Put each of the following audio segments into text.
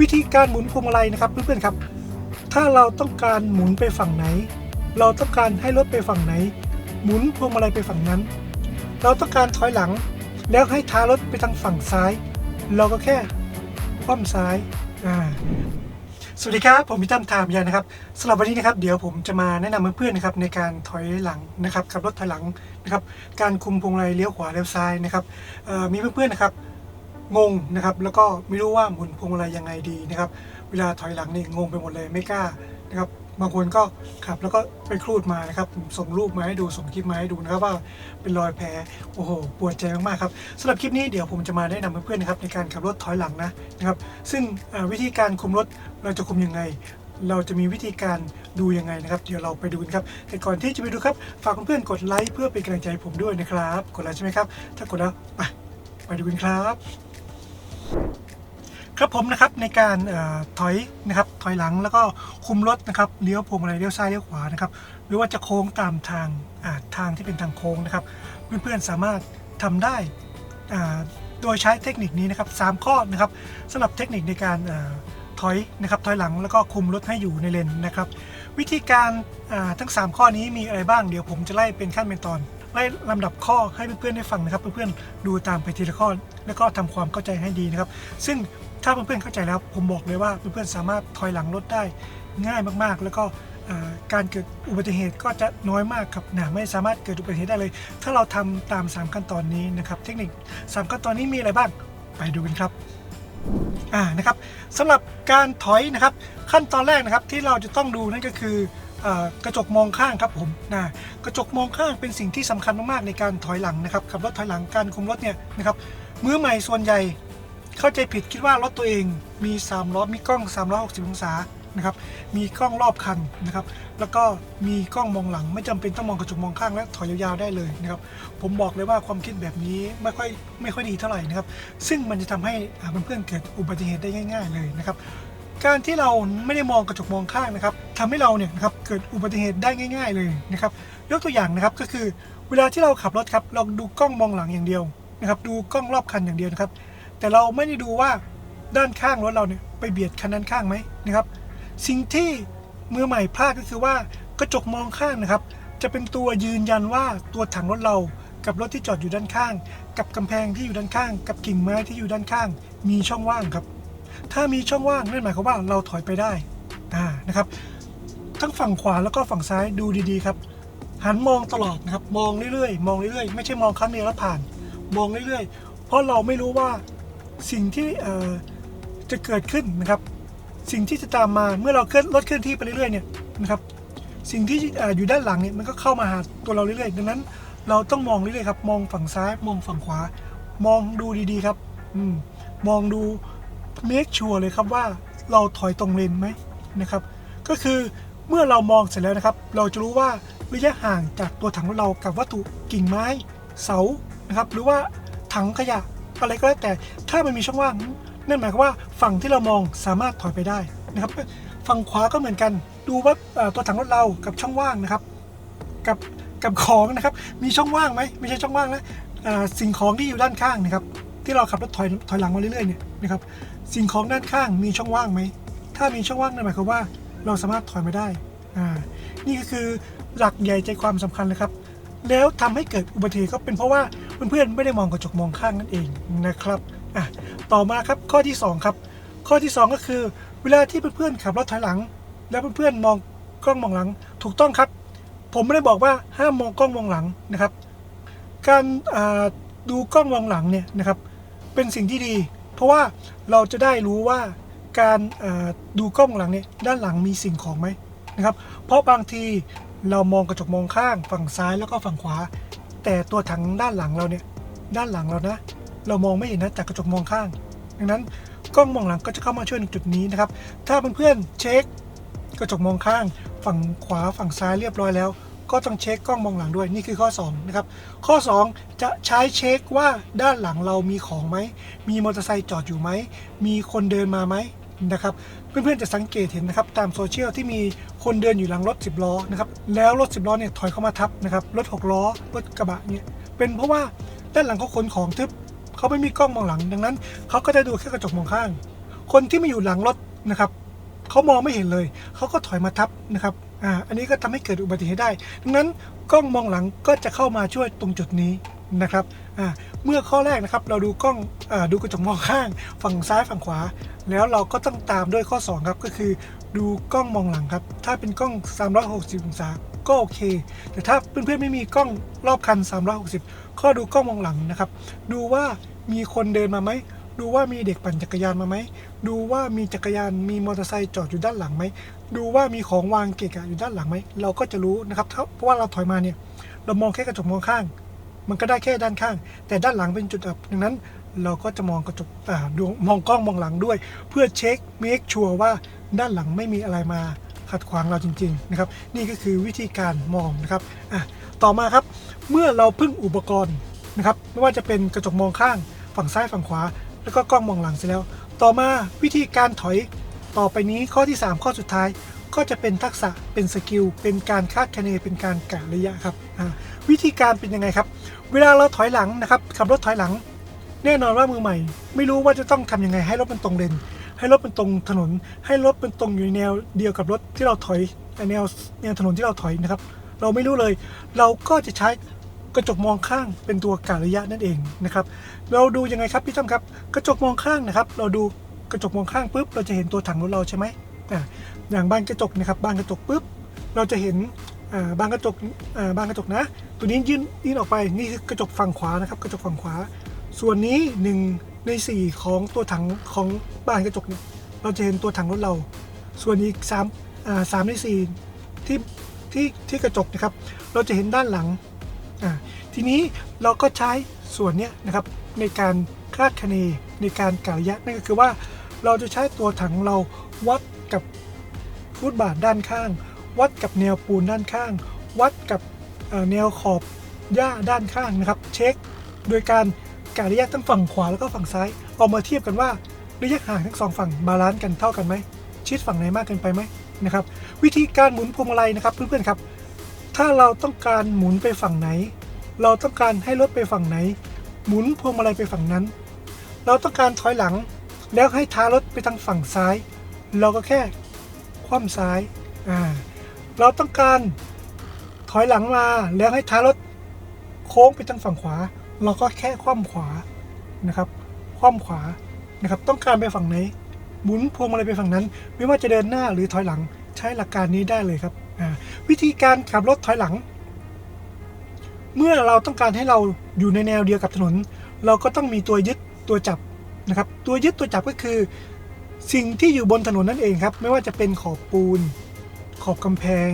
วิธีการหมุนพวงมาลัยนะครับเพื่อนๆครับ ถ้าเราต้องการหมุนไปฝั่งไหน เราต้องการให้รถไปฝั่งไหน หมุนพวงมาลัยไปฝั่งนั้น เราต้องการถอยหลัง แล้วให้ท้ารถไปทางฝั่งซ้าย เราก็แค่คว่ำซ้ายอ่าสวัสดีครับ ผมพี่ตั้มทามยานะครับสำหรับวันนี้นะครับ เดี๋ยวผมจะมาแนะนำเพื่อนๆนะครับในการถอยหลังนะครับขับรถถอยหลังนะครับ การคุมพวงมาลัยเลี้ยวขวาเลี้ยวซ้ายนะครับมีเพื่อนๆนะครับ งงนะครับ แล้วก็ไม่รู้ว่าหมุนพวงมาลัยยังไงดีนะครับ เวลาถอยหลังนี่งงไปหมดเลยไม่กล้านะครับบางคนก็ขับแล้วก็ไปครูดมานะครับส่งรูปมาให้ดูส่งคลิปมาให้ดูนะครับว่าเป็นรอยแผลโอ้โหปวดใจมากๆครับสำหรับคลิปนี้เดี๋ยวผมจะมาแนะนำเพื่อนๆนะครับในการขับรถถอยหลังนะนะครับ ซึ่งวิธีการคุมรถเราจะคุมยังไง เราจะมีวิธีการดูยังไงนะครับ เดี๋ยวเราไปดูกันครับ แต่ก่อนที่จะไปดูครับฝากเพื่อนๆกดไลค์เพื่อเป็นกำลังใจผมด้วยนะครับ กดไลค์ใช่ไหมครับ ถ้ากดแล้วไปไปดูกันครับ ครับผมนะครับในการออถอยนะครับถอยหลังแล้วก็คุมรถนะครับเลี้ยวพวงมาลัยเลี้ยวซ้ายเลี้ยวขวานะครับหรือว่าจะโค้งตามทางอ่าทางที่เป็นทางโค้งนะครับเพื่อนๆสามารถทำได้อ่าโดยใช้เทคนิคนี้นะครับสามข้อนะครับสำหรับเทคนิคในการออถอยนะครับถอยหลังแล้วก็คุมรถให้อยู่ในเลนนะครับ วิธีการอ่าทั้ง 3 ข้อนี้มีอะไรบ้างเดี๋ยวผมจะไล่เป็นขั้นเป็นตอนไล่ลำดับข้อให้เพื่อนๆได้ฟังนะครับ เพื่อนๆดูตามไปทีละข้อ แล้วก็ทำความเข้าใจให้ดีนะครับ ซึ่ง ถ้าเพื่อนๆเข้าใจแล้วผมบอกเลยว่าเพื่อนๆสามารถถอยหลังรถได้ง่ายมากๆ แล้วก็การเกิดอุบัติเหตุก็จะน้อยมากครับนะไม่สามารถเกิดอุบัติเหตุได้เลย ถ้าเราทำตาม 3 ขั้นตอนนี้นะครับ เทคนิค 3 ขั้นตอนนี้มีอะไรบ้าง ไปดูกันครับอ่านะครับสำหรับการถอยนะครับขั้นตอนแรกนะครับที่เราจะต้องดูนั่นก็คือกระจกมองข้างครับผมนะกระจกมองข้างเป็นสิ่งที่สำคัญมากๆในการถอยหลังนะครับขับรถถอยหลังการคุมรถเนี่ยนะครับมือใหม่ส่วนใหญ่ เข้าใจผิดคิดว่ารถตัวเองมี3ล้อมีกล้อง 360 องศานะครับ มีกล้องรอบคันนะครับ แล้วก็มีกล้องมองหลัง ไม่จำเป็นต้องมองกระจกมองข้างและถอยยาวๆได้เลยนะครับ ผมบอกเลยว่าความคิดแบบนี้ไม่ค่อยไม่ค่อยดีเท่าไหร่นะครับ ซึ่งมันจะทำให้เพื่อนๆเกิดอุบัติเหตุได้ง่าย ๆ เลยนะครับ การที่เราไม่ได้มองกระจกมองข้างนะครับทำให้เราเนี่ยนะครับเกิดอุบัติเหตุได้ง่าย ๆ เลยนะครับ ยกตัวอย่างนะครับก็คือ เวลาที่เราขับรถครับเราดูกล้องมองหลังอย่างเดียวนะครับ ดูกล้องรอบคันอย่างเดียวนะครับ แต่เราไม่ได้ดูว่าด้านข้างรถเราเนี่ยไปเบียดคันนั้นข้างไหมนะครับ สิ่งที่มือใหม่พลาดก็คือว่ากระจกมองข้างนะครับ จะเป็นตัวยืนยันว่าตัวถังรถเรากับรถที่จอดอยู่ด้านข้าง กับกำแพงที่อยู่ด้านข้าง กับกิ่งไม้ที่อยู่ด้านข้าง มีช่องว่างครับ ถ้ามีช่องว่างนั่นหมายความว่าเราถอยไปได้นะครับ ทั้งฝั่งขวาแล้วก็ฝั่งซ้ายดูดีๆครับ หันมองตลอดนะครับ มองเรื่อยๆ มองเรื่อยๆ ไม่ใช่มองครั้งเดียวแล้วผ่าน มองเรื่อยๆ เพราะเราไม่รู้ว่า สิ่งที่จะเกิดขึ้นนะครับ สิ่งที่จะตามมาเมื่อเราเคลื่อนรถเคลื่อนที่ไปเรื่อยๆเนี่ยนะครับ สิ่งที่เอ่ออยู่ด้านหลังเนี่ยมันก็เข้ามาหาตัวเราเรื่อยๆ ดังนั้นเราต้องมองเรื่อยๆครับ มองฝั่งซ้าย มองฝั่งขวา มองดูดีๆครับอืมมองดูเมคชัวร์เลยครับว่าเราถอยตรงเลนไหมนะครับ ก็คือเมื่อเรามองเสร็จแล้วนะครับ เราจะรู้ว่าระยะห่างจากตัวถังรถเรากับวัตถุกิ่งไม้ เสานะครับ หรือว่าถังขยะ อะไรก็แล้วแต่ ถ้ามันมีช่องว่าง นั่นหมายความว่าฝั่งที่เรามองสามารถถอยไปได้นะครับ ฝั่งขวาก็เหมือนกัน ดูว่าตัวถังรถเรากับช่องว่างนะครับ กับกับของนะครับ มีช่องว่างไหมไม่ใช่ช่องว่างนะสิ่งของที่อยู่ด้านข้างนะครับ ที่เราขับรถถอยถอยหลังมาเรื่อยๆเนี่ยนะครับ สิ่งของด้านข้างมีช่องว่างไหม ถ้ามีช่องว่างนั่นหมายความว่าเราสามารถถอยมาได้อ่านี่ก็คือหลักใหญ่ใจความสำคัญเลยครับ แล้วทำให้เกิดอุบัติเหตุก็เป็นเพราะว่า เพื่อนๆไม่ได้มองกระจกมองข้างนั่นเองนะครับอะต่อมาครับข้อที่สองครับ ข้อที่สองก็คือ เวลาที่เพื่อนๆขับรถถอยหลัง แล้วเพื่อนๆมองกล้องมองหลัง ถูกต้องครับ ผมไม่ได้บอกว่าห้ามมองกล้องมองหลังนะครับ การดูกล้องมองหลังเนี่ยนะครับเป็นสิ่งที่ดี เพราะว่าเราจะได้รู้ว่าการดูกล้องมองหลังเนี่ยด้านหลังมีสิ่งของไหมนะครับ เพราะบางทีเรามองกระจกมองข้างฝั่งซ้ายแล้วก็ฝั่งขวา แต่ตัวถังด้านหลังเราเนี่ยด้านหลังเรานะ เรามองไม่เห็นนะจากกระจกมองข้าง ดังนั้นกล้องมองหลังก็จะเข้ามาช่วยในจุดนี้นะครับ ถ้าเพื่อนๆเช็คกระจกมองข้าง ฝั่งขวาฝั่งซ้ายเรียบร้อยแล้ว ก็ต้องเช็คกล้องมองหลังด้วยนี่คือข้อ2นะครับข้อ 2 จะใช้เช็คว่าด้านหลังเรามีของไหมมีมอเตอร์ไซค์จอดอยู่ไหมมีคนเดินมาไหม นะครับ เพื่อนๆจะสังเกตเห็นนะครับตามโซเชียลที่มีคนเดินอยู่หลังรถ 10 ล้อนะครับแล้วรถ 10 ล้อเนี่ยถอยเข้ามาทับนะครับรถ 6 ล้อรถกระบะเนี่ยเป็นเพราะว่าด้านหลังเขาขนของทึบเขาไม่มีกล้องมองหลังดังนั้นเขาก็จะดูแค่กระจกมองข้าง คนที่ไมาอยู่หลังรถนะครับเขามองไม่เห็นเลยเขาก็ถอยมาทับนะครับอ่าอันนี้ก็ทำให้เกิดอุบัติเหตุได้ ดังนั้นกล้องมองหลังก็จะเข้ามาช่วยตรงจุดนี้นะครับ เมื่อข้อแรกนะครับเราดูกล้องอดูกระจกมองข้าง ฝั่งซ้ายฝั่งขวา แล้วเราก็ต้องตามด้วยข้อ 2 ครับก็คือดูกล้องมองหลังครับ ถ้าเป็นกล้อง 360 องศาก็โอเค แต่ถ้าเพื่อนๆไม่มีกล้องรอบคัน 360ข้อดูกล้องมองหลังนะครับ ดูว่ามีคนเดินมาไหม ดูว่ามีเด็กปั่นจักรยานมาไหม ดูว่ามีจักรยานมีมอเตอร์ไซค์จอดอยู่ด้านหลังไหม ดูว่ามีของวางเกะกะอยู่ด้านหลังไหม เราก็จะรู้นะครับเพราะว่าเราถอยมาเนี่ย เรามองแค่กระจกมองข้าง มันก็ได้แค่ด้านข้าง แต่ด้านหลังเป็นจุดอับดังนั้น เราก็จะมองกระจกอ่าดูมองกล้องมองหลังด้วย เพื่อเช็คเมคชัวร์ว่าด้านหลังไม่มีอะไรมาขัดขวางเราจริงๆนะครับนี่ก็คือวิธีการมองนะครับอะต่อมาครับเมื่อเราพึ่งอุปกรณ์นะครับไม่ว่าจะเป็นกระจกมองข้าง ฝั่งซ้ายฝั่งขวา แล้วก็กล้องมองหลังเสร็จแล้ว ต่อมาวิธีการถอยต่อไปนี้ข้อที่ 3 ข้อสุดท้ายก็จะเป็นทักษะเป็นสกิลเป็นการคาดคะเนเป็นการกะระยะครับอ่า วิธีการเป็นยังไงครับ เวลาเราถอยหลังนะครับขับรถถอยหลัง แน่นอนว่ามือใหม่ ไม่รู้ว่าจะต้องทำยังไงให้รถมันตรงเลนให้รถมันตรงถนน ให้รถมันตรงอยู่ในแนวเดียวกับรถที่เราถอยแนวแนวถนนที่เราถอยนะครับ เราไม่รู้เลย เราก็จะใช้กระจกมองข้างเป็นตัวกะระยะนั่นเองนะครับ เราดูยังไงครับพี่ตั้มครับ กระจกมองข้างนะครับ เราดูกระจกมองข้างปุ๊บเราจะเห็นตัวถังรถเราใช่ไหมอ่าอย่างบานกระจกนะครับบานกระจกปุ๊บเราจะเห็น บานกระจกบานกระจกนะ ตัวนี้ยื่นยื่นออกไปนี่คือกระจกฝั่งขวานะครับ กระจกฝั่งขวา ส่วนนี้1ใน4ของตัวถังของบานกระจกเนี่ยเราจะเห็นตัวถังรถเรา ส่วนอีก3อ่าสามใน4ที่ที่ที่กระจกนะครับ เราจะเห็นด้านหลังอ่าทีนี้เราก็ใช้ส่วนนี้นะครับในการคาดคะเนในการกะระยะนั่นก็คือว่าเราจะใช้ตัวถังเราวัดกับฟุตบาทด้านข้าง วัดกับแนวปูนด้านข้าง วัดกับแนวขอบหญ้าด้านข้างนะครับ เช็ค โดยการกะระยะทั้งฝั่งขวาแล้วก็ฝั่งซ้ายเอามาเทียบกันว่าระยะห่างทั้งสองฝั่งบาลานซ์กันเท่ากันไหมชิดฝั่งไหนมากเกินไปไหมนะครับวิธีการหมุนพวงมาลัยนะครับเพื่อนๆครับ ถ้าเราต้องการหมุนไปฝั่งไหน เราต้องการให้รถไปฝั่งไหน หมุนพวงมาลัยไปฝั่งนั้น เราต้องการถอยหลัง แล้วให้ท้ารถไปทางฝั่งซ้าย เราก็แค่คว่ำซ้ายอ่า เราต้องการถอยหลังมาแล้วให้ท้ายรถโค้งไปทางฝั่งขวา เราก็แค่คว่ำขวานะครับ คว่ำขวานะครับ ต้องการไปฝั่งไหนหมุนพวงมาลัยไปฝั่งนั้น ไม่ว่าจะเดินหน้าหรือถอยหลังใช้หลักการนี้ได้เลยครับวิธีการขับรถถอยหลัง เมื่อเราต้องการให้เราอยู่ในแนวเดียวกับถนน เราก็ต้องมีตัวยึดตัวจับนะครับ ตัวยึดตัวจับก็คือ สิ่งที่อยู่บนถนนนั่นเองครับ ไม่ว่าจะเป็นขอบปูน ขอบกำแพง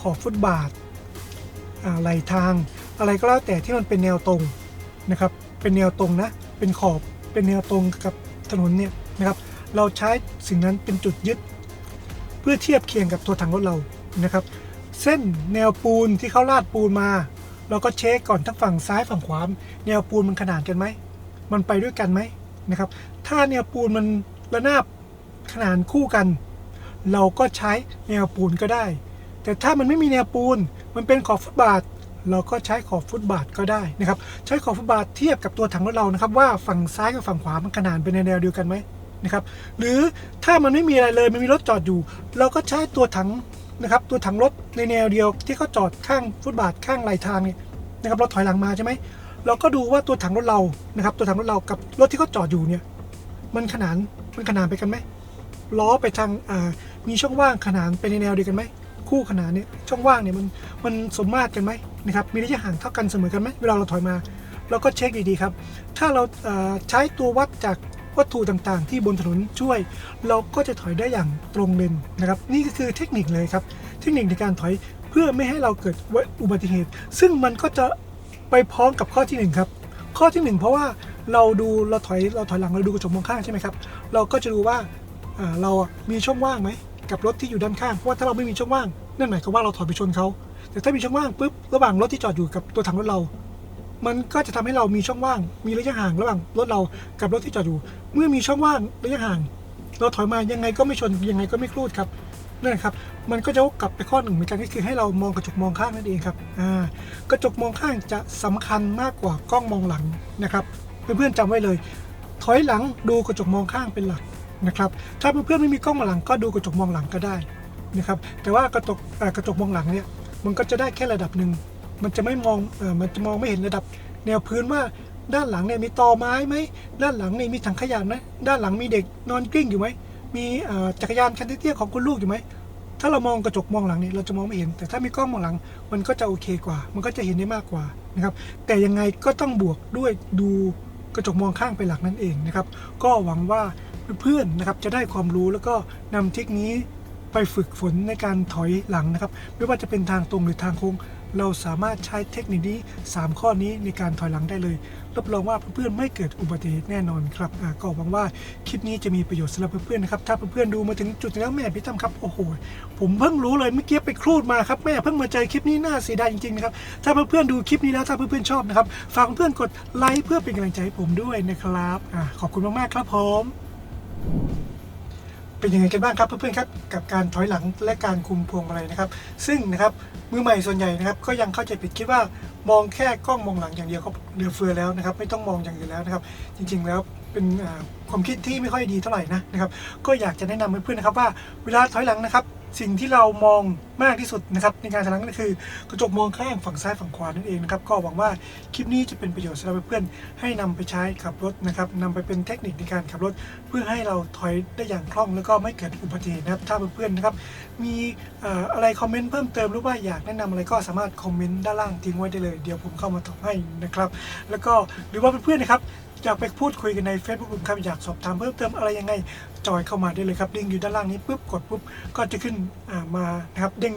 ขอบฟุตบาทไหลทาง อะไรก็แล้วแต่ที่มันเป็นแนวตรงนะครับ เป็นแนวตรงนะ เป็นขอบเป็นแนวตรงกับถนนเนี่ยนะครับ เราใช้สิ่งนั้นเป็นจุดยึด เพื่อเทียบเคียงกับตัวถังรถเรานะครับ เส้นแนวปูนที่เขาลาดปูนมา เราก็เช็คก่อนทั้งฝั่งซ้ายฝั่งขวาแนวปูนมันขนานกันไหมมันไปด้วยกันไหมนะครับ ถ้าแนวปูนมันระนาบขนานคู่กัน เราก็ใช้แนวปูนก็ได้ แต่ถ้ามันไม่มีแนวปูน มันเป็นขอบฟุตบาท เราก็ใช้ขอบฟุตบาทก็ได้นะครับ ใช้ขอบฟุตบาทเทียบกับตัวถังรถเรานะครับ ว่าฝั่งซ้ายกับฝั่งขวามันขนานเป็นในแนวเดียวกันไหมนะครับ หรือถ้ามันไม่มีอะไรเลยมันมีรถจอดอยู่ เราก็ใช้ตัวถังนะครับ ตัวถังรถในแนวเดียวที่เขาจอดข้างฟุตบาทข้างไหลทางเนี่ยนะครับเราถอยหลังมาใช่ไหมเราก็ดูว่าตัวถังรถเรานะครับ ตัวถังรถเรากับรถที่เขาจอดอยู่เนี่ย มันขนานมันขนานไปกันไหมล้อไปทางอ่า มีช่องว่างขนานไปในแนวเดียวกันไหมคู่ขนานเนี่ยช่องว่างเนี่ยมันมันสมมาตรกันไหมนะครับมีระยะห่างเท่ากันเสมอกันไหมเวลาเราถอยมา เราก็เช็คดีๆครับ ถ้าเราเใช้ตัววัดจากวัตถุต่างๆ ที่บนถนนช่วย เราก็จะถอยได้อย่างตรงเลนนะครับ นี่ก็คือเทคนิคเลยครับ เทคนิคในการถอยเพื่อไม่ให้เราเกิดอุบัติเหตุ ซึ่งมันก็จะไปพร้อมกับข้อที่หนึ่งครับข้อที่หนึ่งเพราะว่าเราดูเราถอยเราถอยหลังเราดูกระจกมองข้างใช่ไหมครับเราก็จะดูว่าเราอะมีช่องว่างไหม กับรถที่อยู่ด้านข้าง เพราะว่าถ้าเราไม่มีช่องว่างนั่นหมายความว่าเราถอยไปชนเขา แต่ถ้ามีช่องว่างปุ๊บระหว่างรถที่จอดอยู่กับตัวถังรถเรา มันก็จะทำให้เรามีช่องว่าง มีระยะห่างระหว่างรถเรากับรถที่จอดอยู่ เมื่อมีช่องว่างระยะห่าง เราถอยมายังไงก็ไม่ชนยังไงก็ไม่คลูดครับนั่นครับ มันก็จะกลับไปข้อหนึ่งเหมือนกันก็คือให้เรามองกระจกมองข้างนั่นเองครับ อ่า กระจกมองข้างจะสำคัญมากกว่ากล้องมองหลังนะครับ เพื่อนๆจำไว้เลย ถอยหลังดูกระจกมองข้างเป็นหลัก นะครับถ้าเพื่อนๆไม่มีกล้องมองหลังก็ดูกระจกมองหลังก็ได้นะครับแต่ว่ากระจกกระจกมองหลังเนี่ยมันก็จะได้แค่ระดับหนึ่งมันจะไม่มองอมันจะมองไม่เห็นระดับ แนวพื้นว่าด้านหลังเนี่ยมีตอไม้ไหมด้านหลังเนี่ยมีถังขยะไหมด้านหลังมีเด็กนอนกลิ้งอยู่ไหมมีจักรยานคันเตี้ยๆของคุณลูกอยู่ไหมถ้าเรามองกระจกมองหลังเนี่ยเราจะมองไม่เห็น แต่ถ้ามีกล้องมองหลัง มันก็จะโอเคกว่า มันก็จะเห็นได้มากกว่านะครับแต่ยังไงก็ต้องบวกด้วยดูกระจกมองข้างเป็นหลักนั่นเองนะครับก็หวังว่า เพื่อนๆนะครับจะได้ความรู้แล้วก็นำเทคนิคนี้ไปฝึกฝนในการถอยหลังนะครับ ไม่ว่าจะเป็นทางตรงหรือทางโค้งเราสามารถใช้เทคนิคนี้ 3 ข้อนี้ในการถอยหลังได้เลย รับรองว่าเพื่อนๆไม่เกิดอุบัติเหตุแน่นอนครับก็หวังว่าคลิปนี้จะมีประโยชน์สำหรับเพื่อนๆนะครับ ถ้าเพื่อนๆดูมาถึงจุดนี้แล้วแม่พี่ตั้มครับ โอ้โห ผมเพิ่งรู้เลยเมื่อกี้ไปครูดมาครับแม่เพิ่งมาเจอคลิปนี้น่าเสียดายจริงๆนะครับ ถ้าเพื่อนๆดูคลิปนี้แล้วถ้าเพื่อนๆชอบนะครับ ฝากเพื่อนกดไลค์เพื่อเป็นกำลังใจให้ผมด้วยนะครับอขอบคุณมากๆครับผม เป็นยังไงกันบ้างครับเพื่อนๆครับกับการถอยหลังและการคุมพวงมาลัยนะครับ ซึ่งนะครับมือใหม่ส่วนใหญ่นะครับ ก็ยังเข้าใจผิดคิดว่ามองแค่กล้องมองหลังอย่างเดียวก็เหลือเฟือแล้วนะครับ ไม่ต้องมองอย่างอื่นแล้วนะครับ จริงๆแล้วเป็นความคิดที่ไม่ค่อยดีเท่าไหร่นะนะครับ ก็อยากจะแนะนำเพื่อนๆนะครับว่าเวลาถอยหลังนะครับ สิ่งที่เรามองมากที่สุดนะครับในการถอยหลังก็คือกระจกมองข้างฝั่งซ้ายฝั่งขวานั่นเองนะครับก็หวังว่าคลิปนี้จะเป็นประโยชน์สำหรับเพื่อนๆให้นำไปใช้ขับรถนะครับนำไปเป็นเทคนิคในการขับรถ เพื่อให้เราถอยได้อย่างคล่องแล้วก็ไม่เกิดอุบัติเหตุนะครับถ้าเพื่อนๆนะครับมีเอ่ออะไรคอมเมนต์เพิ่มเติมหรือว่าอยากแนะนำอะไรก็สามารถคอมเมนต์ด้านล่างทิ้งไว้ได้เลยเดี๋ยวผมเข้ามาตอบให้นะครับแล้วก็หรือว่าเพื่อนๆนะครับ อยากไปพูดคุยกันใน Facebook กลุ่มครับอยากสอบถามเพิ่มเติมอะไรยังไงจอยเข้ามาได้เลยครับลิงก์อยู่ด้านล่างนี้ปุ๊บกดปุ๊บก็จะขึ้นมานะครับเด้ง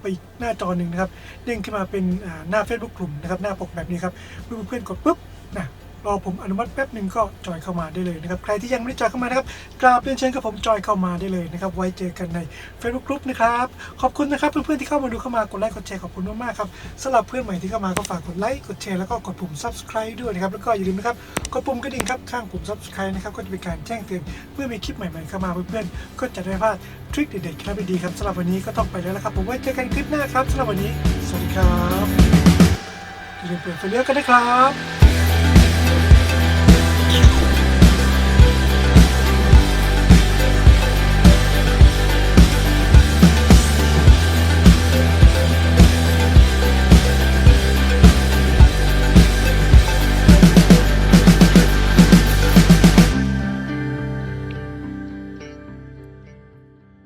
ไปอีกหน้าจอหนึ่งนะครับเด้งขึ้นมาเป็นหน้า Facebook กลุ่มนะครับหน้าปกแบบนี้ครับเพื่อนๆกดปุ๊บนะ รอผมอนุมัติแป๊บหนึ่งก็จอยเข้ามาได้เลยนะครับ ใครที่ยังไม่ได้จอยเข้ามานะครับกราบเรียนเชิญกับผมจอยเข้ามาได้เลยนะครับ ไว้เจอกันใน Facebook กลุ่มนะครับ ขอบคุณนะครับเพื่อนๆที่เข้ามาดูเข้ามากดไลค์กดแชร์ขอบคุณมากๆครับสำหรับเพื่อนใหม่ที่เข้ามาก็ฝากกดไลค์กดแชร์แล้วก็กดปุ่ม subscribe ด้วยนะครับแล้วก็อย่าลืมนะครับกดปุ่มกระดิ่งครับข้างปุ่ม subscribe นะครับก็จะเป็นการแจ้งเตือนเมื่อมีคลิปใหม่ๆเข้ามาเพื่อนๆก็จะได้พลาดทริคเด็ดๆคล็ดลับดีครับสำหรับวันนี้ก็ต้องไปแล้วละครับผมไว้เจอกันคลิปหน้าครับสำหรับวันนี้ สวัสดีครับอย่าลืมเปิดไฟเลี้ยวกันนะครับ you.